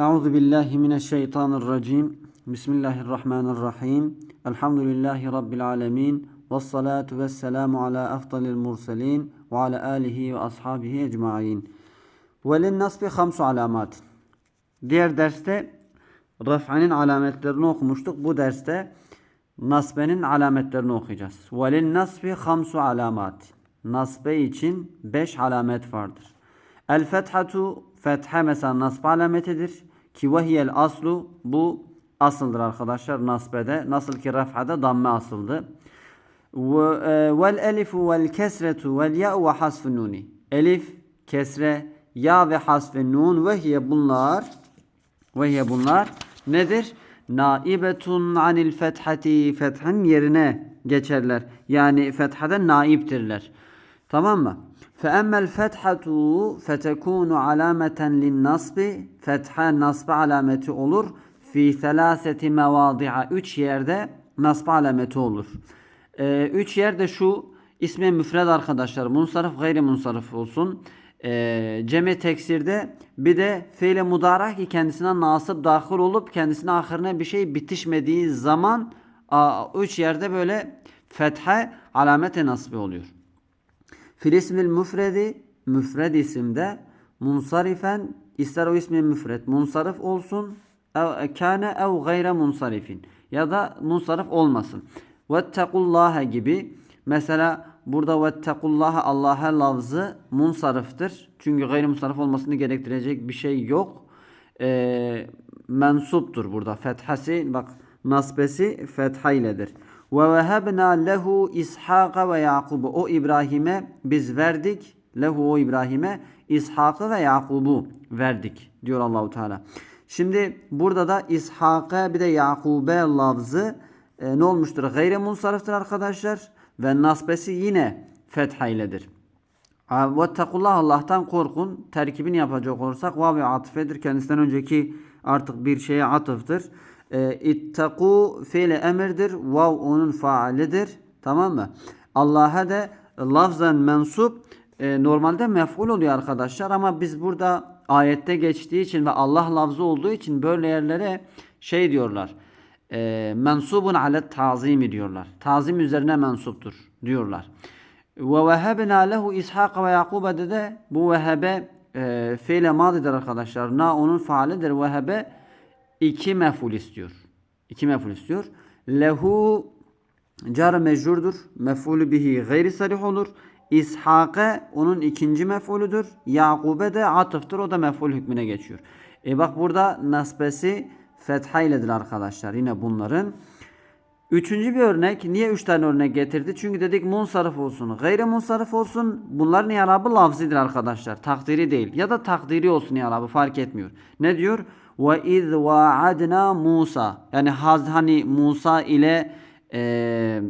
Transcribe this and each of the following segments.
Euzu billahi mineşşeytanirracim. Bismillahirrahmanirrahim. Elhamdülillahi rabbil alamin. Ves salatu vesselamu ala efdalil murselin ve ala alihi ve ashabihi ecmaîn. Ve lin nasbi hamsu alamat. Diğer derste raf'anın alametlerini okumuştuk. Bu derste nasbenin alametlerini okuyacağız. Ve lin nasbi hamsu alamat. Nasbe için 5 alamet vardır. El fethatu fethe mesela nasb alametidir. Ki vehiyel aslu bu asıldır arkadaşlar nasbede. Nasıl ki raf'ada damme asıldı. E, vel elifu vel kesretu vel ya ve hasfun nuni. Elif, kesre, ya ve hasfun nun ve hiye bunlar ve hiye bunlar nedir? Naibetun anil fethati fethin yerine geçerler. Yani fethaden naiptirler. Tamam mı? فَأَمَّا الْفَتْحَةُ فَتَكُونُ عَلَامَةً لِلنَّصْبِ Fetha nasb alameti olur. Fi selaseti mevadi'a. Üç yerde nasb alameti olur. Ee, üç yerde şu ismi müfred arkadaşlar. Munsarif gayri munsarif olsun. Ee, ceme teksirde bir de fiile mudarak ki kendisine nasip dahil olup kendisine ahirine bir şey bitişmediği zaman a, üç yerde böyle fetha alameti nasbi oluyor. Fil ismil müfredi müfred isimde munsarifen ister o ismi müfred munsarif olsun ev kâne ev gayre munsarifin ya da munsarif olmasın. Vettekullaha gibi mesela burada vettekullaha Allah'a lafzı munsariftir. Çünkü gayri munsarif olmasını gerektirecek bir şey yok. Ee, mensuptur burada. Fethası bak nasbesi fetha iledir. Ve vehebna lehu İshak'a ve Yakub'u. O İbrahim'e biz verdik. Lehu o İbrahim'e İshak'ı ve Yakub'u verdik diyor Allahu Teala. Şimdi burada da İshak'a bir de Yakub'e lafzı e, ne olmuştur? Gayre munsariftir arkadaşlar. Ve nasbesi yine fetha iledir. Vettekullah Allah'tan korkun. Terkibini yapacak olursak vav ve atıfedir. Kendisinden önceki artık bir şeye atıftır. E, ittaku fiile emirdir. Vav onun faalidir. Tamam mı? Allah'a da lafzen mensup e, normalde mef'ul oluyor arkadaşlar ama biz burada ayette geçtiği için ve Allah lafzı olduğu için böyle yerlere şey diyorlar. E, mensubun alet tazimi diyorlar. Tazim üzerine mensuptur diyorlar. Ve vehebna lehu İshak ve Yakub'a de bu vehebe e, fiile madidir arkadaşlar. Na onun faalidir. Vehebe iki mef'ul istiyor. İki mef'ul istiyor. Lehu car mecrurdur. Mef'ulü bihi gayri sarih olur. İshak'e onun ikinci mef'ulüdür. Yakub'e de atıftır. O da mef'ul hükmüne geçiyor. E bak burada nasbesi fetha iledir arkadaşlar. Yine bunların. Üçüncü bir örnek. Niye üç tane örnek getirdi? Çünkü dedik munsarif olsun. Gayri munsarif olsun. Bunların yarabı lafzidir arkadaşlar. Takdiri değil. Ya da takdiri olsun yarabı fark etmiyor. Ne diyor? Ve iz vaadna Musa. Yani hani Musa ile e,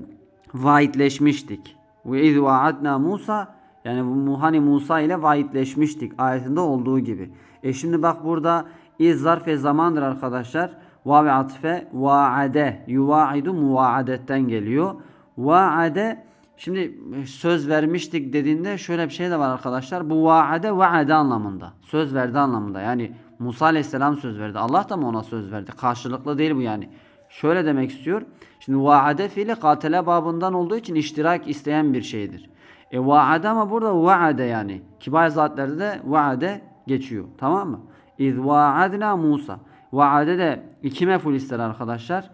vaidleşmiştik. Ve iz vaadna Musa yani hani Musa ile vaidleşmiştik ayetinde olduğu gibi. E şimdi bak burada iz zarf ve zamandır arkadaşlar. Va ve atfe vaade yuvaidu muvaadetten geliyor. Vaade şimdi söz vermiştik dediğinde şöyle bir şey de var arkadaşlar. Bu vaade vaade anlamında. Söz verdi anlamında. Yani Musa aleyhisselam söz verdi. Allah da mı ona söz verdi? Karşılıklı değil bu yani. Şöyle demek istiyor. Şimdi vaade fiili katile babından olduğu için iştirak isteyen bir şeydir. E vaade ama burada vaade yani. Kibar zatlerde de vaade geçiyor. Tamam mı? İz vaadna Musa. Vaade de iki meful ister arkadaşlar.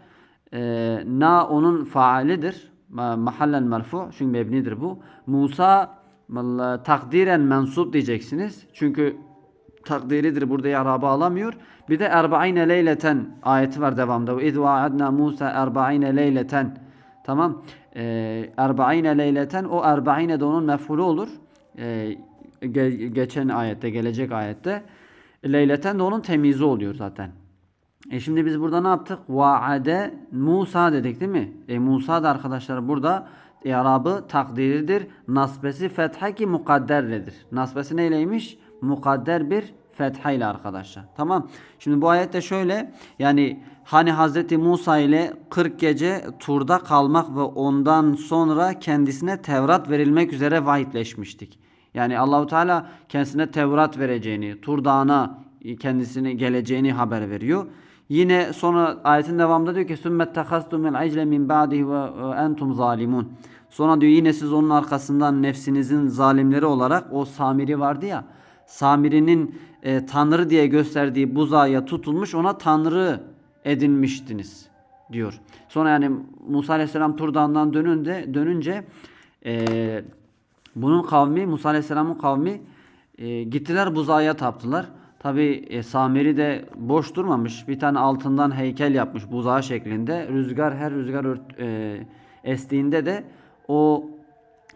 Ee, na onun faalidir. Mahallen merfu. Çünkü mebnidir bu. Musa takdiren mensup diyeceksiniz. Çünkü takdiridir. Burada yarabı alamıyor. Bir de erba'ine leyleten ayeti var devamda. İz vaadna Musa erba'ine leyleten. Tamam. Ee, erba'ine leyleten o erba'ine de onun mef'ulü olur. Ee, ge geçen ayette, gelecek ayette. Leyleten de onun temizi oluyor zaten. E şimdi biz burada ne yaptık? Vaade Musa dedik değil mi? E Musa da arkadaşlar burada yarabı takdiridir. Nasbesi fetha ki mukadderledir. Nasbesi neyleymiş? Mukadder bir fetha ile arkadaşlar. Tamam. Şimdi bu ayette şöyle yani hani Hazreti Musa ile 40 gece turda kalmak ve ondan sonra kendisine Tevrat verilmek üzere vaidleşmiştik. Yani Allahu Teala kendisine Tevrat vereceğini, Tur Dağı'na kendisini geleceğini haber veriyor. Yine sonra ayetin devamında diyor ki sümmet tehastumul icle min ba'dihi ve entum zalimun. Sonra diyor yine siz onun arkasından nefsinizin zalimleri olarak o Samiri vardı ya. Samiri'nin e, tanrı diye gösterdiği buzağa tutulmuş ona tanrı edinmiştiniz diyor. Sonra yani Musa Aleyhisselam Tur Dağı'ndan dönünce, dönünce e, bunun kavmi Musa Aleyhisselam'ın kavmi e, gittiler buzağa taptılar. Tabi e, Samiri de boş durmamış. Bir tane altından heykel yapmış buzağı şeklinde. Rüzgar her rüzgar ört, e, estiğinde de o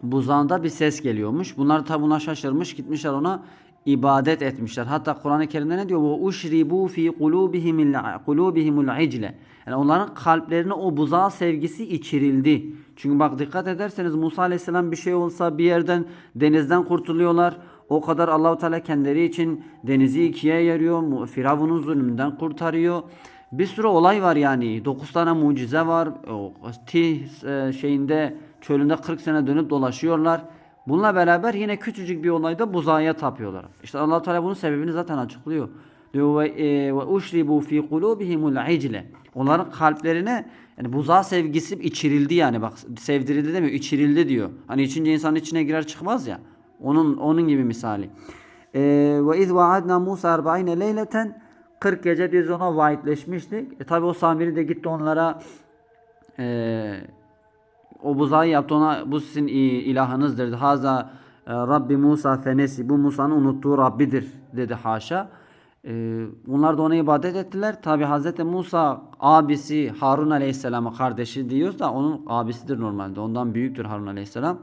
buzağında bir ses geliyormuş. Bunlar tabi buna şaşırmış gitmişler ona ibadet etmişler. Hatta Kur'an-ı Kerim'de ne diyor? Bu uşribu fi kulubihimul kulubihimul icle. Yani onların kalplerine o buzağa sevgisi içirildi. Çünkü bak dikkat ederseniz Musa Aleyhisselam bir şey olsa bir yerden denizden kurtuluyorlar. O kadar Allahu Teala kendileri için denizi ikiye yarıyor. Firavun'un zulmünden kurtarıyor. Bir sürü olay var yani. 9 tane mucize var. O Tih e, şeyinde çölünde 40 sene dönüp dolaşıyorlar. Bununla beraber yine küçücük bir olayda buzağa tapıyorlar. İşte Allah Teala bunun sebebini zaten açıklıyor. Diyor ve e, uşribu fi kulubihimul icle. Onların kalplerine yani buzağa sevgisi içirildi yani bak sevdirildi demiyor içirildi diyor. Hani içince insanın içine girer çıkmaz ya. Onun onun gibi misali. E, ve iz vaadna Musa 40 leyleten 40 gece biz ona vaatleşmiştik. E tabi o Samiri de gitti onlara e, o buzağı yaptı ona bu sizin ilahınızdır. Haza e, Rabbi Musa fenesi. Bu Musa'nın unuttuğu Rabbidir dedi haşa. E, bunlar da ona ibadet ettiler. Tabi Hazreti Musa abisi Harun Aleyhisselam'a kardeşi diyoruz da onun abisidir normalde. Ondan büyüktür Harun Aleyhisselam.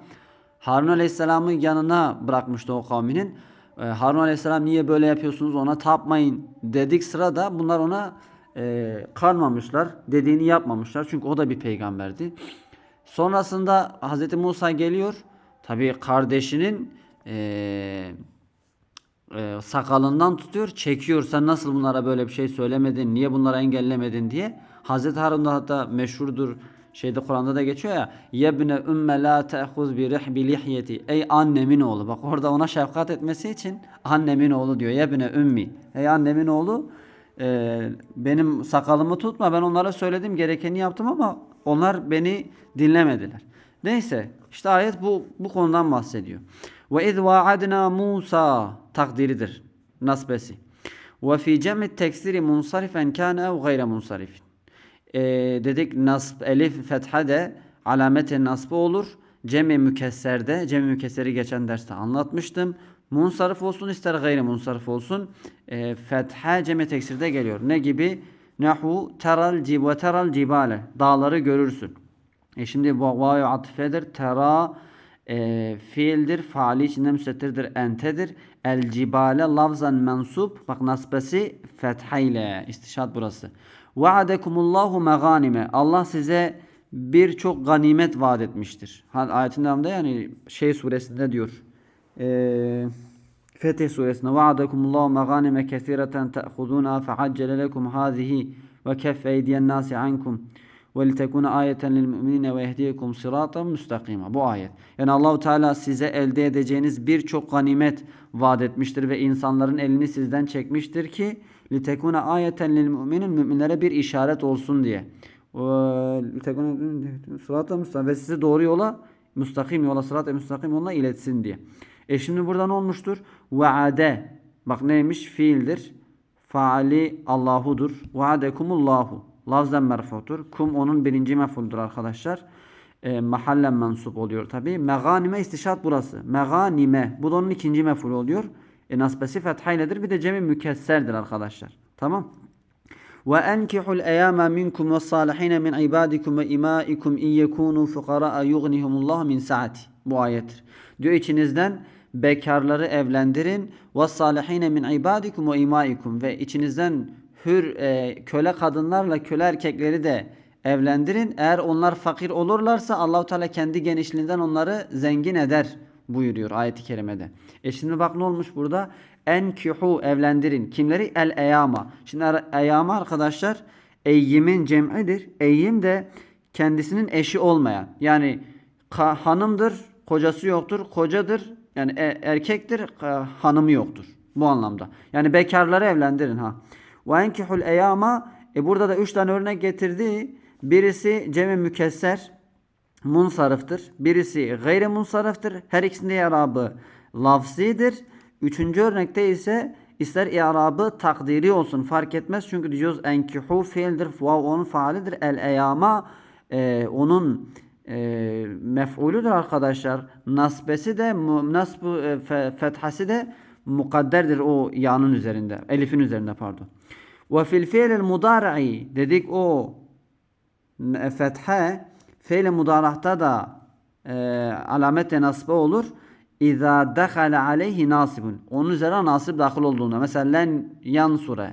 Harun Aleyhisselam'ı yanına bırakmıştı o kavminin. E, Harun Aleyhisselam niye böyle yapıyorsunuz ona tapmayın dedik sırada bunlar ona e, kalmamışlar. Dediğini yapmamışlar. Çünkü o da bir peygamberdi. Sonrasında Hz. Musa geliyor. Tabi kardeşinin e, e, sakalından tutuyor, çekiyor. Sen nasıl bunlara böyle bir şey söylemedin, niye bunlara engellemedin diye. Hz. Harun da hatta meşhurdur. Şeyde Kur'an'da da geçiyor ya. Yebne ümme la te'huz bi rihbi lihyeti. Ey annemin oğlu. Bak orada ona şefkat etmesi için annemin oğlu diyor. Yebne ümmi. Ey annemin oğlu e, benim sakalımı tutma. Ben onlara söyledim gerekeni yaptım ama onlar beni dinlemediler. Neyse işte ayet bu bu konudan bahsediyor. Ve iz vaadna Musa takdiridir. Nasbesi. Ve fi cem'i teksiri munsarifen kana ev gayre munsarifin. Ee, dedik nasb elif fetha de alameti nasbı olur. Cem-i mükesserde, cem-i mükesseri geçen derste anlatmıştım. Munsarif olsun ister gayri munsarif olsun. E, fetha cem-i teksirde geliyor. Ne gibi? Nahu teral cib ve teral cibale. Dağları görürsün. E şimdi vayu atıfedir. Tera e, fiildir. Faali içinde müstettirdir. Entedir. El cibale lafzan mensup. Bak nasbesi fetha ile. İstişat burası. Va'adekumullahu meganime. Allah size birçok ganimet vaat etmiştir. Ayetin devamında yani şey suresinde diyor. Eee Fetih suresinde vaadakumullahu meganime kesireten ta'khuduna fe'accele lekum hazihi ve keffe eydiyen nasi ankum ve litekuna ayeten lil mu'minine ve yehdiyekum sıratan müstakima. Bu ayet. Yani Allahu Teala size elde edeceğiniz birçok ganimet vaat etmiştir ve insanların elini sizden çekmiştir ki litekuna ayeten lil mu'minin müminlere bir işaret olsun diye. Litekuna sıratan müstakima ve sizi doğru yola müstakim yola sırat-ı müstakim yola iletsin diye. E şimdi burada ne olmuştur? Vaade. Bak neymiş? Fiildir. Faali Allahudur. Vaadekumullahu. Lafzen merfutur. Kum onun birinci mefuldur arkadaşlar. E, mahallen mensup oluyor tabi. Meganime istişat burası. Meganime. Bu da onun ikinci meful oluyor. E, nasbesi fethayledir. Bir de cemi mükesserdir arkadaşlar. Tamam. Eyama minkum ve salihine min ibadikum ve imaikum in yekunu fuqara yughnihumullah min saati. Bu ayettir. Diyor içinizden bekarları evlendirin ve salihine min ibadikum ve imaikum ve içinizden hür e, köle kadınlarla köle erkekleri de evlendirin. Eğer onlar fakir olurlarsa Allahu Teala kendi genişliğinden onları zengin eder buyuruyor ayeti kerimede. E şimdi bak ne olmuş burada? Enkihu evlendirin. Kimleri? El eyama. Şimdi eyama arkadaşlar eyyimin cem'idir. Eyyim de kendisinin eşi olmayan. Yani hanımdır, kocası yoktur, kocadır, yani e, erkektir, hanımı yoktur. Bu anlamda. Yani bekarları evlendirin ha. Ve enkihul eyama e burada da üç tane örnek getirdi. Birisi cemi mükesser munsarıftır. Birisi gayri munsarıftır. Her ikisinde i'rabı lafzidir. Üçüncü örnekte ise ister i'rabı takdiri olsun fark etmez. Çünkü diyoruz enkihu fiildir. Vav onun faalidir. El eyama e, onun e, mef'uludur arkadaşlar. Nasbesi de nasbu e, fe- fethası de mukadderdir o yanın üzerinde. Elifin üzerinde pardon. Ve fil fiilil mudari'i dedik o n- fethe fiil mudarahta da e, alamete nasbe olur. İza dakhala aleyhi nasibun. Onun üzerine nasip dahil olduğunda. Mesela len yansure,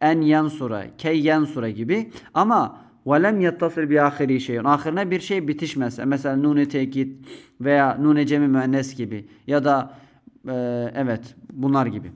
en yansure, key yansure gibi. Ama ve lem yettasıl bi ahiri şeyin. Ahirine bir şey bitişmez. Mesela nune tekit veya nune cemi müennes gibi. Ya da e, evet bunlar gibi.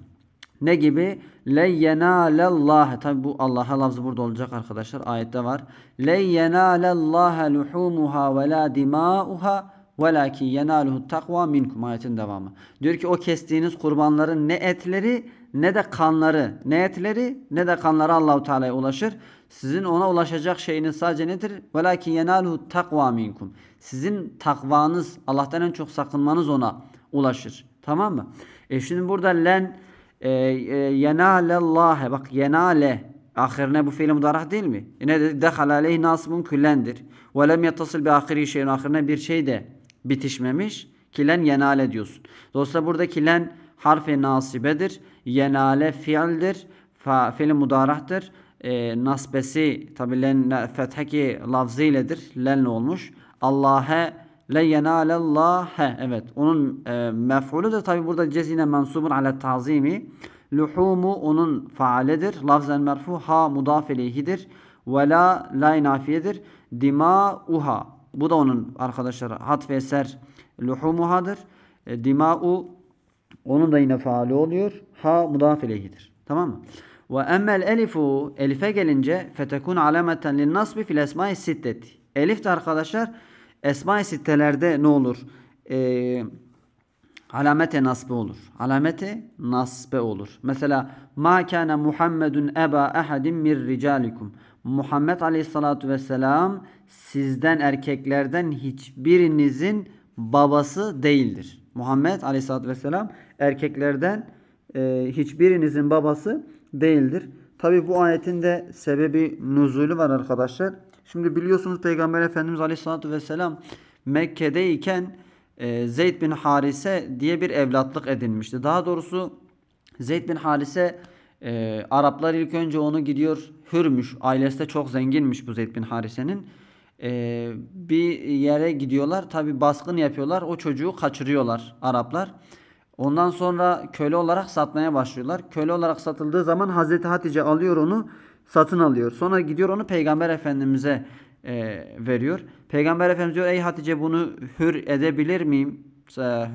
Ne gibi? Le yenalellah. Tabi bu Allah'a lafzı burada olacak arkadaşlar. Ayette var. Le yenalellah luhumuha ve la dimauha velakin yenaluhu takva minkum ayetin devamı. Diyor ki o kestiğiniz kurbanların ne etleri ne de kanları, ne etleri ne de kanları Allahu Teala'ya ulaşır. Sizin ona ulaşacak şeyiniz sadece nedir? Velakin yenaluhu takva minkum. Sizin takvanız, Allah'tan en çok sakınmanız ona ulaşır. Tamam mı? E şimdi burada len e, e, yenalellâhe bak yenale ahirine bu fiil mudarah değil mi? E ne dedi? Dehal aleyhi nasibun küllendir. Ve lem yettasıl bi ahiri şeyin ahirine bir şey de bitişmemiş. Kilen yenale diyorsun. Dolayısıyla burada kilen harfi nasibedir. Yenale fiildir. Fa, fiil mudarahtır. E, nasbesi tabi len fetheki lafzı iledir. Lenle olmuş. Allah'e le yenalellâhe evet onun e, mef'ulü de tabi burada cezine mensubun ala tazimi luhumu onun faaledir lafzen merfu ha mudaf ileyhidir ve la la nafiyedir dimauha bu da onun arkadaşlar hat ve eser luhumuhadır e, dimau onun da yine faali oluyor ha mudaf ileyhidir tamam mı ve emmel elifu elife gelince fetekun alameten lin nasbi fil esma-i sitteti elif de arkadaşlar Esma-i sittelerde ne olur? Ee, alamete nasbe olur. Alamete nasbe olur. Mesela ma kana Muhammedun eba ahadin mir ricalikum. Muhammed Aleyhissalatu vesselam sizden erkeklerden hiçbirinizin babası değildir. Muhammed Aleyhissalatu vesselam erkeklerden e, hiçbirinizin babası değildir. Tabi bu ayetin de sebebi nuzulü var arkadaşlar. Şimdi biliyorsunuz Peygamber Efendimiz Aleyhisselatü Vesselam Mekke'deyken e, Zeyd bin Harise diye bir evlatlık edinmişti. Daha doğrusu Zeyd bin Harise e, Araplar ilk önce onu gidiyor hürmüş. Ailesi de çok zenginmiş bu Zeyd bin Harise'nin. E, bir yere gidiyorlar. Tabi baskın yapıyorlar. O çocuğu kaçırıyorlar Araplar. Ondan sonra köle olarak satmaya başlıyorlar. Köle olarak satıldığı zaman Hazreti Hatice alıyor onu satın alıyor. Sonra gidiyor onu Peygamber Efendimiz'e e, veriyor. Peygamber Efendimiz diyor ey Hatice bunu hür edebilir miyim?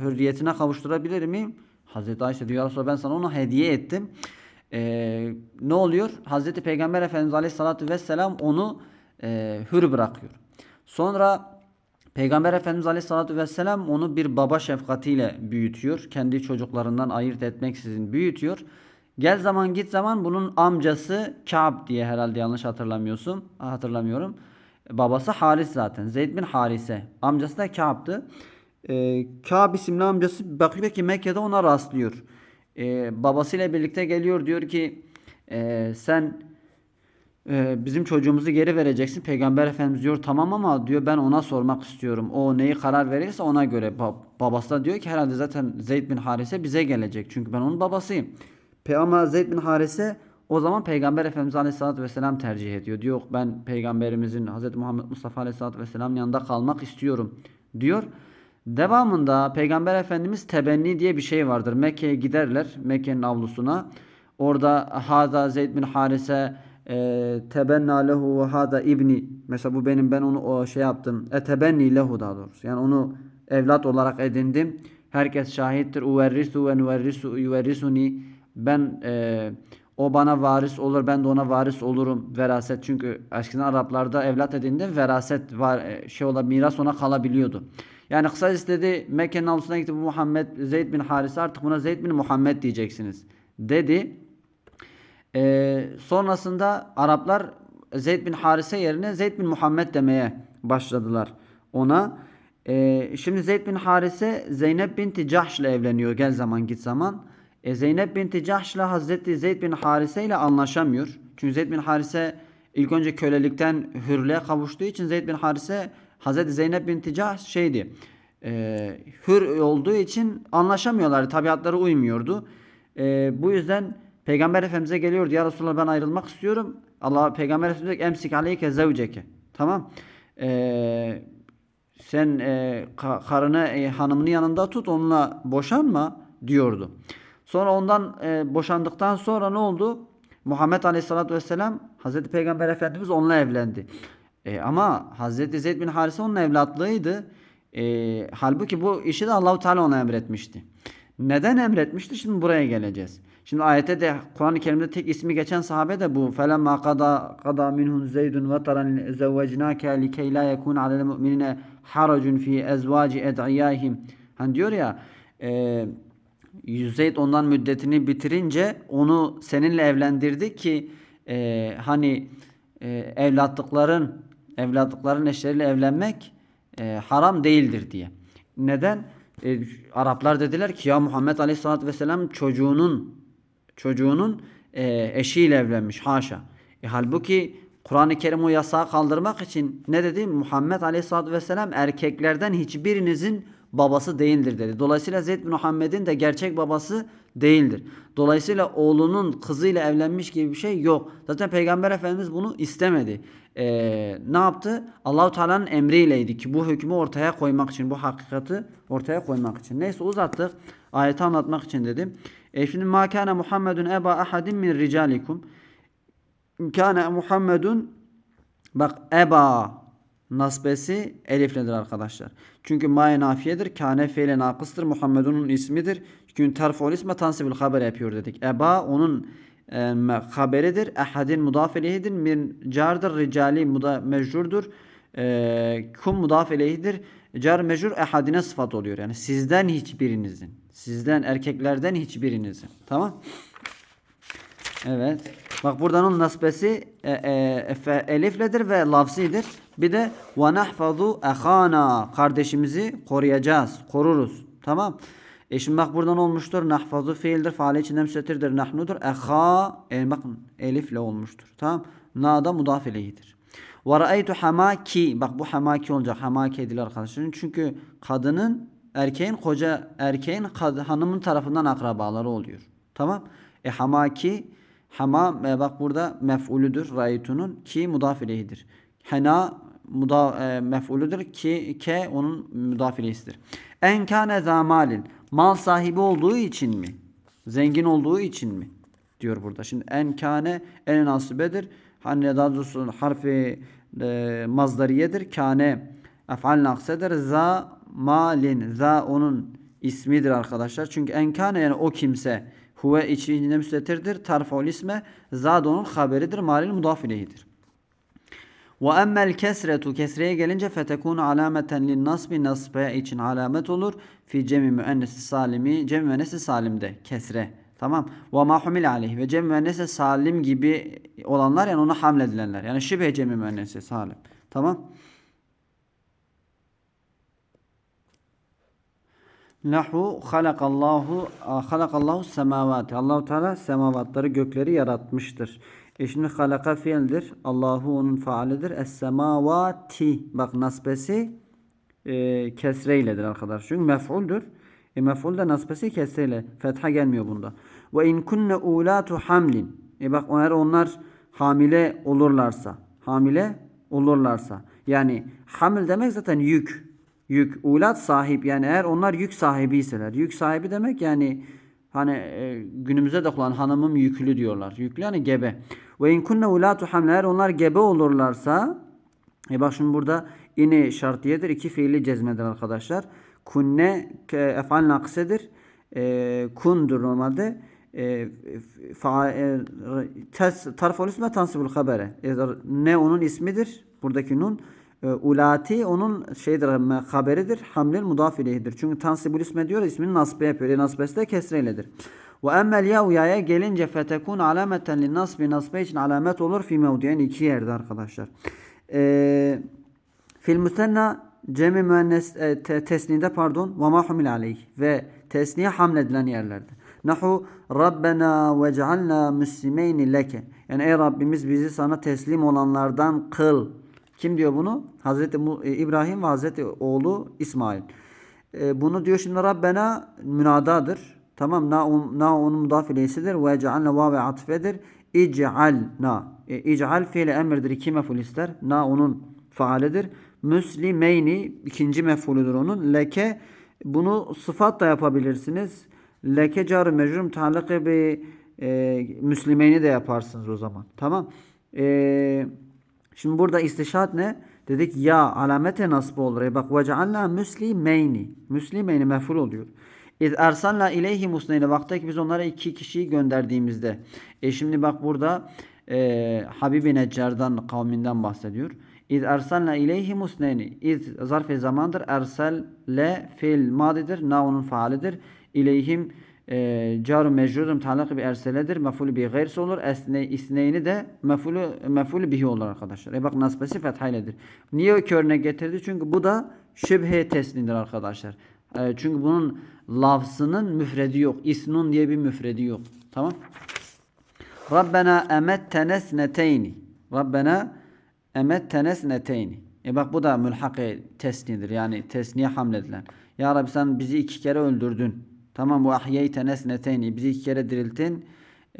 Hürriyetine kavuşturabilir miyim? Hazreti Ayşe diyor Resulallah ben sana onu hediye ettim. E, ne oluyor? Hazreti Peygamber Efendimiz Aleyhisselatü Vesselam onu e, hür bırakıyor. Sonra Peygamber Efendimiz Aleyhisselatü Vesselam onu bir baba şefkatiyle büyütüyor. Kendi çocuklarından ayırt etmeksizin büyütüyor. Gel zaman git zaman bunun amcası Ka'b diye herhalde yanlış hatırlamıyorsun. Hatırlamıyorum. Babası Haris zaten. Zeyd bin Harise. Amcası da Ka'b'dı. Ee, Ka'b isimli amcası bakıyor ki Mekke'de ona rastlıyor. Ee, babasıyla birlikte geliyor diyor ki e, sen e, bizim çocuğumuzu geri vereceksin. Peygamber Efendimiz diyor tamam ama diyor ben ona sormak istiyorum. O neyi karar verirse ona göre. Ba- babası da diyor ki herhalde zaten Zeyd bin Harise bize gelecek. Çünkü ben onun babasıyım. Pe ama Zeyd bin Harise o zaman Peygamber Efendimiz Aleyhisselatü Vesselam tercih ediyor. Diyor ben Peygamberimizin Hz. Muhammed Mustafa Aleyhisselatü Vesselam yanında kalmak istiyorum diyor. Devamında Peygamber Efendimiz tebenni diye bir şey vardır. Mekke'ye giderler Mekke'nin avlusuna. Orada Hada Zeyd bin Harise e, tebenna lehu hada ibni. Mesela bu benim ben onu o şey yaptım. Etebenni lehu daha doğrusu. Yani onu evlat olarak edindim. Herkes şahittir. Uverrisu ve nuverrisu yuverrisuni. Ben e, o bana varis olur ben de ona varis olurum veraset çünkü eskiden Araplarda evlat edindi veraset var e, şey ola miras ona kalabiliyordu. Yani kısa istedi Mekke'nin avlusuna gitti bu Muhammed Zeyd bin Harise artık buna Zeyd bin Muhammed diyeceksiniz. dedi. Ee, sonrasında Araplar Zeyd bin Harise yerine Zeyd bin Muhammed demeye başladılar ona. Ee, şimdi Zeyd bin Harise Zeynep binti Cahş ile evleniyor gel zaman git zaman. E, Zeynep binti Cahş ile Hazreti Zeyd bin Harise ile anlaşamıyor. Çünkü Zeyd bin Harise ilk önce kölelikten hürlüğe kavuştuğu için Zeyd bin Harise Hazreti Zeynep binti Cahş şeydi. E, hür olduğu için anlaşamıyorlar. Tabiatları uymuyordu. E, bu yüzden Peygamber Efendimiz'e geliyordu. Ya Resulallah ben ayrılmak istiyorum. Allah Peygamber Efendimiz diyor emsik aleyke zevceke. Tamam. Eee sen e, ka- karını e, hanımını yanında tut onunla boşanma diyordu. Sonra ondan e, boşandıktan sonra ne oldu? Muhammed Aleyhisselatü Vesselam Hazreti Peygamber Efendimiz onunla evlendi. E, ama Hazreti Zeyd bin Harise onun evlatlığıydı. E, halbuki bu işi de Allahu Teala ona emretmişti Neden emretmişti? Şimdi buraya geleceğiz. Şimdi ayette de Kur'an-ı Kerim'de tek ismi geçen sahabe de bu. فَلَمَّا قَضَى قَضَى مِنْهُنْ زَيْدٌ وَطَرًا زَوَّجْنَاكَ لِكَيْ لَا يَكُونَ عَلَى الْمُؤْمِنِينَ حَرَجٌ فِي اَزْوَاجِ اَدْعِيَاهِمْ Hani diyor ya e, Zeyd ondan müddetini bitirince onu seninle evlendirdi ki e, hani e, evlatlıkların evlatlıkların eşleriyle evlenmek e, haram değildir diye. Neden? E, Araplar dediler ki ya Muhammed Aleyhisselatü Vesselam çocuğunun çocuğunun e, eşiyle evlenmiş haşa. E, halbuki Kur'an-ı Kerim o yasağı kaldırmak için ne dedi? Muhammed Aleyhisselatü Vesselam erkeklerden hiçbirinizin babası değildir dedi. Dolayısıyla Zeyd bin Muhammed'in de gerçek babası değildir. Dolayısıyla oğlunun kızıyla evlenmiş gibi bir şey yok. Zaten Peygamber Efendimiz bunu istemedi. Ee, ne yaptı? Allahu Teala'nın emriyleydi ki bu hükmü ortaya koymak için, bu hakikati ortaya koymak için. Neyse uzattık. Ayeti anlatmak için dedim. E şimdi ma Muhammedun eba ahadin min ricalikum. Kana Muhammedun bak eba nasbesi elifledir arkadaşlar. Çünkü ma'ye nafiyedir. Kâne feyle nakıstır. Muhammedun'un ismidir. Çünkü terfol isme tansibül haber yapıyor dedik. Eba onun e, haberidir. Ehadin mudaf ileyhidir. Min cardır. Ricali muda, mecrurdur. E, kum mudaf ileyhidir. Car mecrur ehadine sıfat oluyor. Yani sizden hiçbirinizin. Sizden erkeklerden hiçbirinizin. Tamam. Evet. Bak buradan onun nasbesi e, e, elifledir ve lafzidir. Bir de ve nahfazu ehana kardeşimizi koruyacağız, koruruz. Tamam. E şimdi bak buradan olmuştur. Nahfazu fiildir. Faali içinde müstetirdir. Nahnudur. Eha e, bakın elifle olmuştur. Tamam. Na da mudaf ileyhidir. Ve ra'aytu hamaki. Bak bu hamaki olacak. Hamaki edilir arkadaşlar. Çünkü kadının erkeğin koca erkeğin kad, hanımın tarafından akrabaları oluyor. Tamam. E hamaki Hama e, bak burada mef'ulüdür raytunun ki mudaf ileyhidir. Hena muda, e, mef'ulüdür ki ke onun mudaf ileyhisidir. En zamalin mal sahibi olduğu için mi? Zengin olduğu için mi? Diyor burada. Şimdi en kâne en nasibedir. Hani daha doğrusu harfi e, mazdariyedir. Kâne ef'al naksedir. Za malin. Za onun ismidir arkadaşlar. Çünkü en kâne yani o kimse Huve içinde müstetirdir. Tarful isme zad onun haberidir. Malil mudaf ileyhidir. Ve emmel kesretu kesreye gelince fetekunu alameten lin nasbi nasbe için alamet olur. Fi cemi müennesi salimi cemi müennesi salimde kesre. Tamam. Ve ma humil aleyhi ve cemi müennesi salim gibi olanlar yani ona hamledilenler. Yani şibe cemi müennesi salim. Tamam. Nahu halakallahu halakallahu semavati. Allahu Teala semavatları gökleri yaratmıştır. E şimdi halaka fiildir. Allahu onun faalidir. Es semavati. Bak nasbesi e, kesreyledir arkadaşlar. Çünkü mef'uldür. E mef'ul de nasbesi kesreyle. Fetha gelmiyor bunda. Ve in kunne ulatu hamlin. E bak eğer onlar hamile olurlarsa. Hamile olurlarsa. Yani hamil demek zaten yük yük ulat sahip yani eğer onlar yük sahibiyseler yük sahibi demek yani hani e, günümüzde de kullan hanımım yüklü diyorlar yüklü yani gebe ve in kunne ulatu hamle eğer onlar gebe olurlarsa e bak şimdi burada ini şartiyedir iki fiili cezmedir arkadaşlar kunne efal naksedir e, kundur normalde e, fa, e, tes, tarfol isme tansibul habere e, ne onun ismidir buradaki nun e, ulati onun şeydir haberidir. Hamlel mudaf. Çünkü tansibul isme diyor ismini nasbe yapıyor. E, nasbesi de kesreyledir. Ve emmel yav yaya gelince fetekun alameten lin nasbi nasbe için alamet olur fi mevdiyen iki yerde arkadaşlar. Eee Fil müstenna cemi müennes e, te, tesnide pardon ve ma aleyh ve tesniye hamledilen yerlerde. Nahu Rabbena ve cealna müslimeyni leke. Yani ey Rabbimiz bizi sana teslim olanlardan kıl. Kim diyor bunu? Hazreti e, İbrahim ve Hazreti oğlu İsmail. E, bunu diyor şimdi Rabbena münadadır. Tamam na, un, na onun mudafilesidir. Ve cealna vav ve atfedir. İc'alna. E, İc'al fiili emirdir. İki meful ister. Na onun faalidir. Müslimeyni ikinci mef'ulüdür onun. Leke bunu sıfat da yapabilirsiniz. Leke car mecrum talakı bi e, müslimeyni de yaparsınız o zaman. Tamam. E, şimdi burada istişat ne? Dedik ya alamete nasb olur. E bak ve cealna müslimeyni. Müslimeyni mef'ul oluyor. İz ersalna ileyhi musneyni. Vakta ki biz onlara iki kişiyi gönderdiğimizde. E şimdi bak burada e, Habibi Neccar'dan kavminden bahsediyor. İz ersalna ileyhi musneyni. İz zarf-ı zamandır. Erselle fiil madidir. Na onun faalidir. İleyhim e, caru mecrurum talakı bir erseledir. Mefulü bir gayrisi olur. Esne, isneyni de mefulü, mefulü bihi olur arkadaşlar. E bak nasbesi fethayledir. Niye iki örnek getirdi? Çünkü bu da şüphe tesnidir arkadaşlar. E, çünkü bunun lafzının müfredi yok. İsnun diye bir müfredi yok. Tamam. Rabbena emettene sneteyni. Rabbena emettene sneteyni. E bak bu da mülhak tesnidir. Yani tesniye hamledilen. Ya Rabbi sen bizi iki kere öldürdün. Tamam bu ahyeytene sneteyni. Bizi iki kere dirilttin.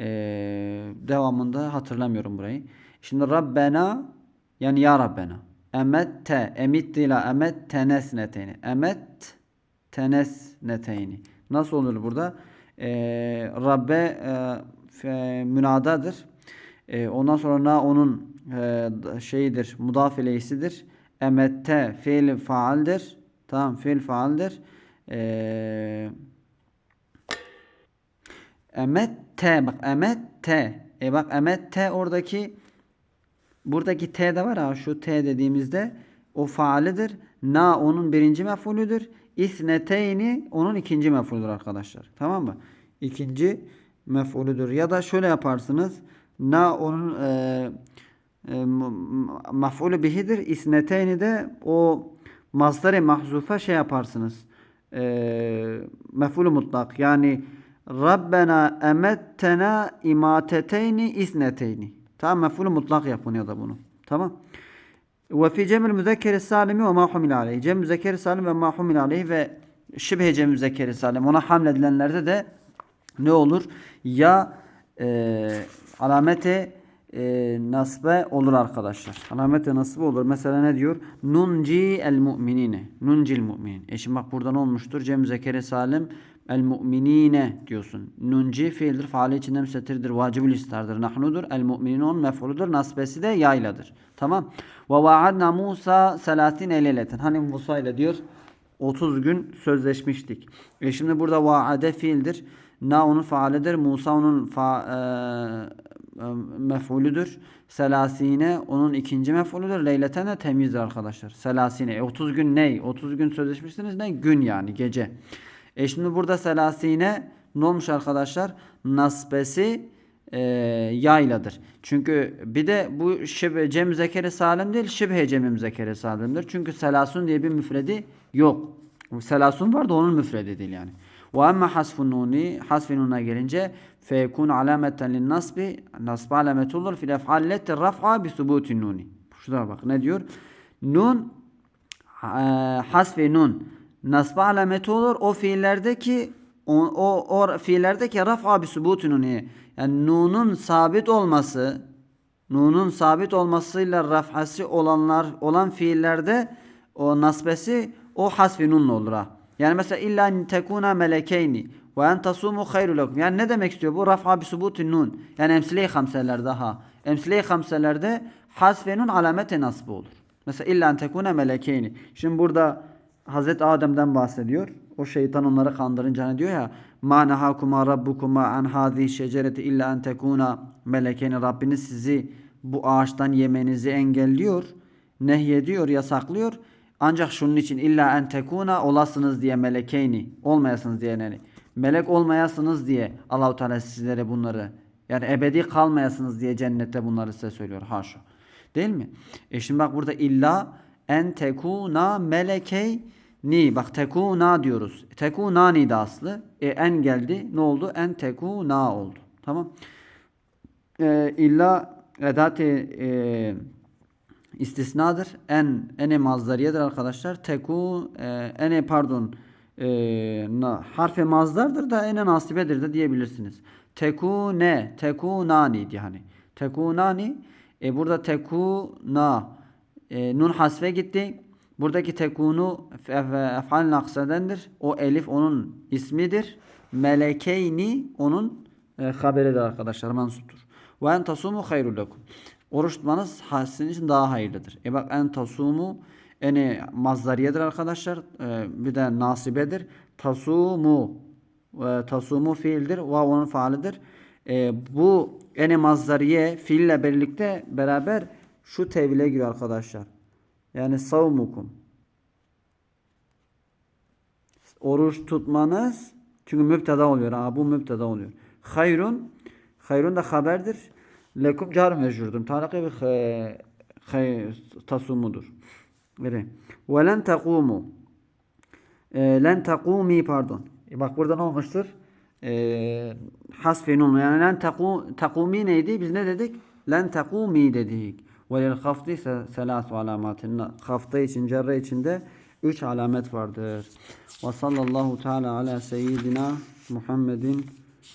Ee, devamında hatırlamıyorum burayı. Şimdi Rabbena yani Ya Rabbena. Emette emittila emet tenesneteyni. Emet tenesneteyni. Nasıl olur burada? Ee, Rabbe e, fe- münadadır. Ee, ondan sonra na onun e, şeyidir, mudafileysidir. Emette fiil faaldir. Tamam fiil faaldir. Ee, emette bak emette. E bak emette oradaki buradaki T de var ha şu T dediğimizde o faalidir. Na onun birinci mef'ulüdür. İsneteyni onun ikinci mef'ulüdür arkadaşlar. Tamam mı? İkinci mef'ulüdür. Ya da şöyle yaparsınız. Na onun e, e, mef'ulü bihidir. İsneteyni de o masdari mahzufa şey yaparsınız. E, mef'ulü mutlak. Yani Rabbena emettena imateteyni isneteyni. Tamam mef'ulü mutlak yapın ya da bunu. Tamam. Ve fi cemil müzekkeri salimi ve ma humil aleyhi. Cem müzekkeri salim ve ma humil aleyhi ve şibhe cem müzekkeri salim. Ona hamledilenlerde de ne olur? Ya e, alamete e, nasbe olur arkadaşlar. Alamete nasbe olur. Mesela ne diyor? Nunci el mu'minine. Nuncil mu'minin. E şimdi bak buradan olmuştur. Cem müzekkeri salim el mu'minine diyorsun. Nunci fiildir. Faali içinde müsetirdir. Vacibül istardır. Nahnudur. El mu'minin onun mef'uludur. Nasbesi de yayladır. Tamam. Ve vaadna Musa selasin eyleleten. Hani Musa ile diyor 30 gün sözleşmiştik. E şimdi burada vaade fiildir. Na onun faalidir. Musa onun fa, e, e, mef'ulüdür. Selasine onun ikinci mef'ulüdür. Leyleten de temizdir arkadaşlar. Selasine. E 30 gün ney? 30 gün sözleşmişsiniz ne? Gün yani gece. E şimdi burada selasine ne olmuş arkadaşlar? Nasbesi e, yayladır. Çünkü bir de bu şibe, cem zekeri salim değil, şibhe cemim zekeri salimdir. Çünkü selasun diye bir müfredi yok. Selasun var da onun müfredi değil yani. Ve emme hasfun nuni, hasfin nuna gelince feyekun alameten lin nasbi, nasb alamet olur fil ef'alletti raf'a bi subutin nuni. Şurada bak ne diyor? Nun e, hasfi nun nasb alameti olur o fiillerdeki o, o, o fiillerdeki raf'a bi subutin nuni. Yani nunun sabit olması nunun sabit olmasıyla raf'ası olanlar olan fiillerde o nasbesi o hasfi nunla olur ha. Yani mesela illa tekuna melekeyni ve en tasumu hayru lekum. Yani ne demek istiyor bu? Raf'a bi subutin nun. Yani emsile-i hamselerde ha. Emsile-i hamselerde hasfe nun alamete nasbı olur. Mesela illa en tekuna melekeyni. Şimdi burada Hazreti Adem'den bahsediyor. O şeytan onları kandırınca hani diyor ya ma nahakuma rabbukuma an hadhihi şecereti illa en tekuna melekeyni. Rabbiniz sizi bu ağaçtan yemenizi engelliyor. Nehyediyor, yasaklıyor. Ancak şunun için illa en tekuna olasınız diye melekeyni olmayasınız diye yani melek olmayasınız diye Allahu Teala sizlere bunları yani ebedi kalmayasınız diye cennette bunları size söylüyor. Haşa. Değil mi? E şimdi bak burada illa en tekuna melekey ni. Bak tekuna diyoruz. Tekuna ni de aslı. E en geldi. Ne oldu? En tekuna oldu. Tamam. E, illa edat-ı e, istisnadır. En ene mazdariyedir arkadaşlar. Teku e, ene pardon e, na, harfe mazdardır da ene nasibedir de diyebilirsiniz. Teku ne? Teku nani yani. Teku nani e, burada teku na e, nun hasfe gitti. Buradaki tekunu efal naksedendir. O elif onun ismidir. Melekeyni onun e, haberidir arkadaşlar mansuptur. Ve en tasumu hayrul lekum. Oruç tutmanız sizin için daha hayırlıdır. E bak en tasumu eni mazdariyedir arkadaşlar. E, bir de nasibedir. Tasumu e, tasumu fiildir. Ve onun faalidir. E, bu eni mazdariye fiille birlikte beraber şu tevhile giriyor arkadaşlar. Yani savmukum. Oruç tutmanız çünkü müpteda oluyor. Ha, bu müpteda oluyor. Hayrun hayrun da haberdir. Lekum car mecurdur. Talaka bir hay- hay- tasumudur. Ve len takumu. E, len takumi pardon. E, bak burada ne olmuştur? E, hasfe nun. Yani len taku, takumi neydi? Biz ne dedik? Len takumi dedik. Ve lil hafti se- selasu alamatin. Hafta için, cerre içinde üç alamet vardır. Ve sallallahu teala ala seyyidina Muhammedin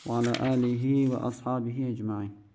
ve ala alihi ve ashabihi ecmain.